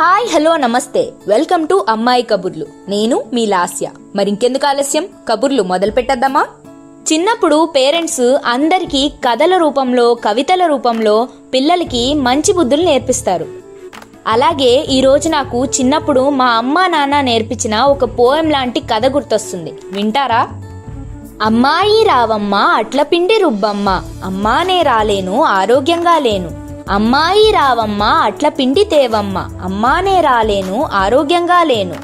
Hi hello నమస్తే. Welcome to అమ్మాయి కబుర్లు. నేను మీ లాస్య. మరింకెందుకు ఆలస్యం? కబుర్లు మొదలు పెట్టద్దామా చిన్నప్పుడు పేరెంట్స్ అందరికీ కథల రూపంలో కవితల రూపంలో పిల్లలకి మంచి బుద్ధులు నేర్పిస్తారు. అలాగే ఈరోజు నాకు చిన్నప్పుడు మా అమ్మా నాన్న నేర్పించిన ఒక పోయం లాంటి కథ గుర్తొస్తుంది. వింటారా? అమ్మాయి రావమ్మ అట్ల పిండి రుబ్బమ్మ. అమ్మానే రాలేను ఆరోగ్యంగా లేను. అమ్మాయి రావమ్మ అట్ల పిండి తేవమ్మ. అమ్మానే రాలేను ఆరోగ్యంగా లేను.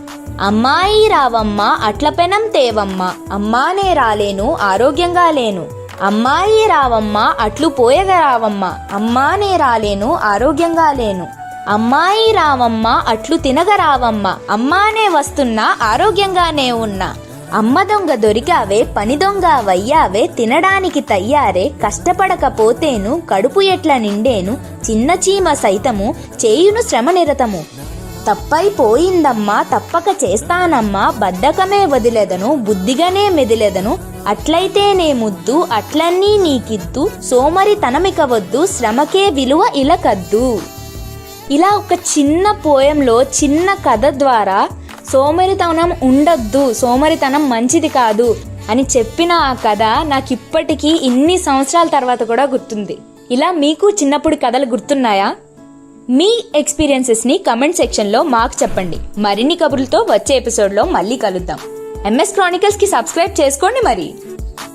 అమ్మాయి రావమ్మ అట్ల పెనం తేవమ్మ. అమ్మానే రాలేను ఆరోగ్యంగా లేను. అమ్మాయి రావమ్మ అట్లు పోయగ రావమ్మ. అమ్మానే రాలేను ఆరోగ్యంగా లేను. అమ్మాయి రావమ్మ అట్లు తినగ రావమ్మ. అమ్మానే వస్తున్నా ఆరోగ్యంగానే ఉన్నా. అమ్మ దొంగ దొరికావే పని దొంగ వయ్యావే తినడానికి తయ్యారే కష్టపడకపోతేను కడుపు ఎట్ల నిండేను చిన్న చీమ సైతము చేయును శ్రమ నిరతము. తప్పైపోయిందమ్మా తప్పక చేస్తానమ్మా బద్ధకమే వదిలేదను బుద్ధిగానే మెదిలేదను అట్లయితేనే ముద్దు అట్లన్నీ నీకిద్దు సోమరితనమిక వద్దు శ్రమకే విలువ ఇలకద్దు. ఇలా ఒక చిన్న పోయంలో చిన్న కథ ద్వారా సోమరితనం ఉండద్దు సోమరితనం మంచిది కాదు అని చెప్పిన ఆ కథ నాకు ఇప్పటికీ ఇన్ని సంవత్సరాల తర్వాత కూడా గుర్తుంది. ఇలా మీకు చిన్నప్పుడు కథలు గుర్తున్నాయా? మీ ఎక్స్పీరియన్సెస్ని కమెంట్ సెక్షన్లో మాకు చెప్పండి. మరిన్ని కబుర్లతో వచ్చే ఎపిసోడ్లో మళ్ళీ కలుద్దాం. ఎంఎస్ క్రానికల్స్కి సబ్స్క్రైబ్ చేసుకోండి మరి.